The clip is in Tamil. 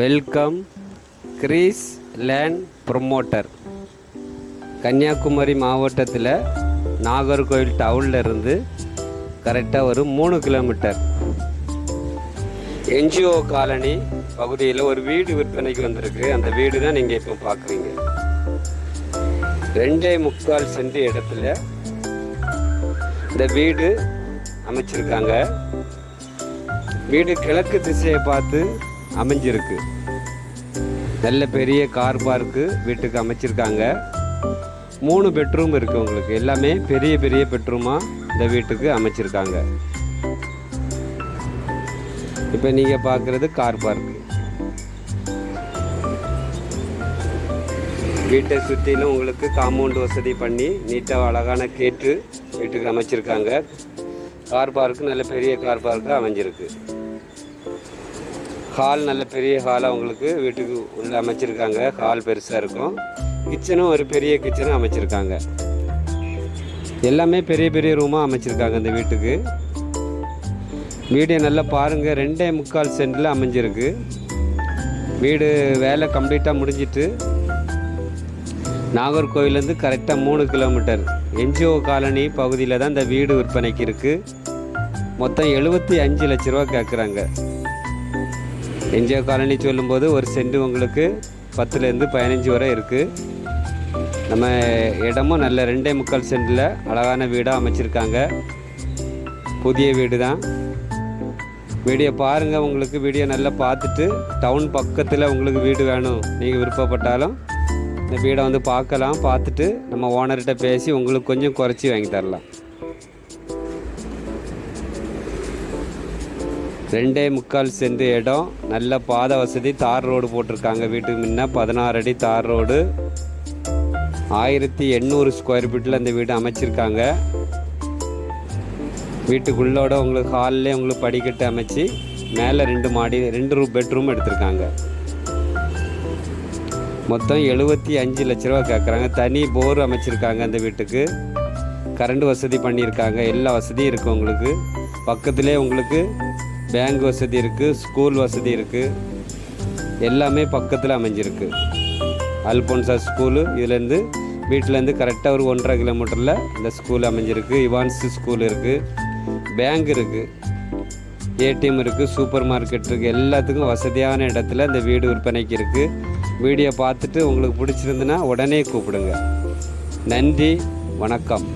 Welcome Grace land promoter Kanyakumari மாவட்டத்தில் நாகர்கோவில் டவுனில் இருந்து கரெக்டாக ஒரு மூணு கிலோமீட்டர் என்ஜிஓ காலனி பகுதியில் ஒரு வீடு விற்பனைக்கு வந்திருக்கு. அந்த வீடு தான் நீங்கள் இப்போ பார்க்குறீங்க. ரெண்டே முக்கால் சென்ட் இடத்துல இந்த வீடு அமைச்சிருக்காங்க. வீடு கிழக்கு திசையை பார்த்து அமைஞ்சிருக்கு. நல்ல பெரிய கார் பார்க்கு வீட்டுக்கு அமைச்சிருக்காங்க. மூணு பெட்ரூம் இருக்குது உங்களுக்கு. எல்லாமே பெரிய பெரிய பெட்ரூமாக இந்த வீட்டுக்கு அமைச்சிருக்காங்க. இப்போ நீங்கள் பார்க்குறது கார் பார்க்கு வீட்டை சுற்றிலும் உங்களுக்கு காம்பவுண்ட் வசதி பண்ணி நீட்டாக அழகான கேட்டு வீட்டுக்கு அமைச்சிருக்காங்க. கார் பார்க்கு நல்ல பெரிய கார் பார்க்கு அமைஞ்சிருக்கு. ஹால் நல்ல பெரிய ஹாலாக உங்களுக்கு வீட்டுக்கு உள்ள அமைச்சிருக்காங்க. ஹால் பெருசாக இருக்கும். கிச்சனும் ஒரு பெரிய கிச்சனும் அமைச்சிருக்காங்க. எல்லாமே பெரிய பெரிய ரூமாக அமைச்சிருக்காங்க இந்த வீட்டுக்கு. வீடியை நல்லா பாருங்கள் ரெண்டே முக்கால் சென்டில் அமைஞ்சிருக்கு. வீடு வேலை கம்ப்ளீட்டாக முடிஞ்சிட்டு நாகர்கோவிலேருந்து கரெக்டாக மூணு கிலோமீட்டர். என்ஜிஓ காலனி பகுதியில் தான் இந்த வீடு விற்பனைக்கு இருக்குது மொத்தம் எழுபத்தி அஞ்சு லட்ச ரூபா கேட்குறாங்க என்ஜிஓ காலனி சொல்லும்போது ஒரு சென்ட் உங்களுக்கு பத்துலேருந்து பதினஞ்சு வரை இருக்குது நம்ம இடமும் நல்ல ரெண்டே முக்கால் சென்டில் அழகான வீடாக அமைச்சிருக்காங்க. புதிய வீடு தான் வீடியோ பாருங்கள் உங்களுக்கு வீடியோ நல்லா பார்த்துட்டு டவுன் பக்கத்தில் உங்களுக்கு வீடு வேணும். நீங்கள் விருப்பப்பட்டாலும் இந்த வீடை வந்து பார்க்கலாம் பார்த்துட்டு நம்ம ஓனர்கிட்ட பேசி உங்களுக்கு கொஞ்சம் குறைச்சி வாங்கி தரலாம். ரெண்டே முக்கால் சென்ட் இடம். நல்ல பாதை வசதி. தார் ரோடு போட்டிருக்காங்க. வீட்டுக்கு முன்ன பதினாறு அடி தார் ரோடு. ஆயிரத்தி எண்ணூறு ஸ்கொயர் ஃபீட்டில் இந்த வீடு அமைச்சிருக்காங்க. வீட்டுக்குள்ளோட உங்களுக்கு ஹாலில் உங்களுக்கு படிக்கட்டு அமைச்சு மேலே ரெண்டு மாடி ரெண்டு ரூ பெட்ரூம் எடுத்திருக்காங்க. மொத்தம் எழுபத்தி அஞ்சு லட்ச ரூபா கேட்குறாங்க தனி போர் அமைச்சிருக்காங்க அந்த வீட்டுக்கு. கரண்ட் வசதி பண்ணியிருக்காங்க. எல்லா வசதியும் இருக்குது உங்களுக்கு. பக்கத்துலேயே உங்களுக்கு பேங்க் வசதி இருக்குது ஸ்கூல் வசதி இருக்குது எல்லாமே பக்கத்தில் அமைஞ்சிருக்கு. அல்போன்சா ஸ்கூலு இதுலேருந்து வீட்டிலேருந்து கரெக்டாக ஒரு ஒன்றரை கிலோமீட்டரில் இந்த ஸ்கூல் அமைஞ்சிருக்கு. இவான்ஸ் ஸ்கூல் இருக்குது பேங்க் இருக்குது ஏடிஎம் இருக்குது சூப்பர் மார்க்கெட் இருக்குது எல்லாத்துக்கும் வசதியான இடத்துல இந்த வீடு விற்பனைக்கு இருக்குது வீடியோ பார்த்துட்டு உங்களுக்கு பிடிச்சிருந்துன்னா உடனே கூப்பிடுங்க. நன்றி வணக்கம்.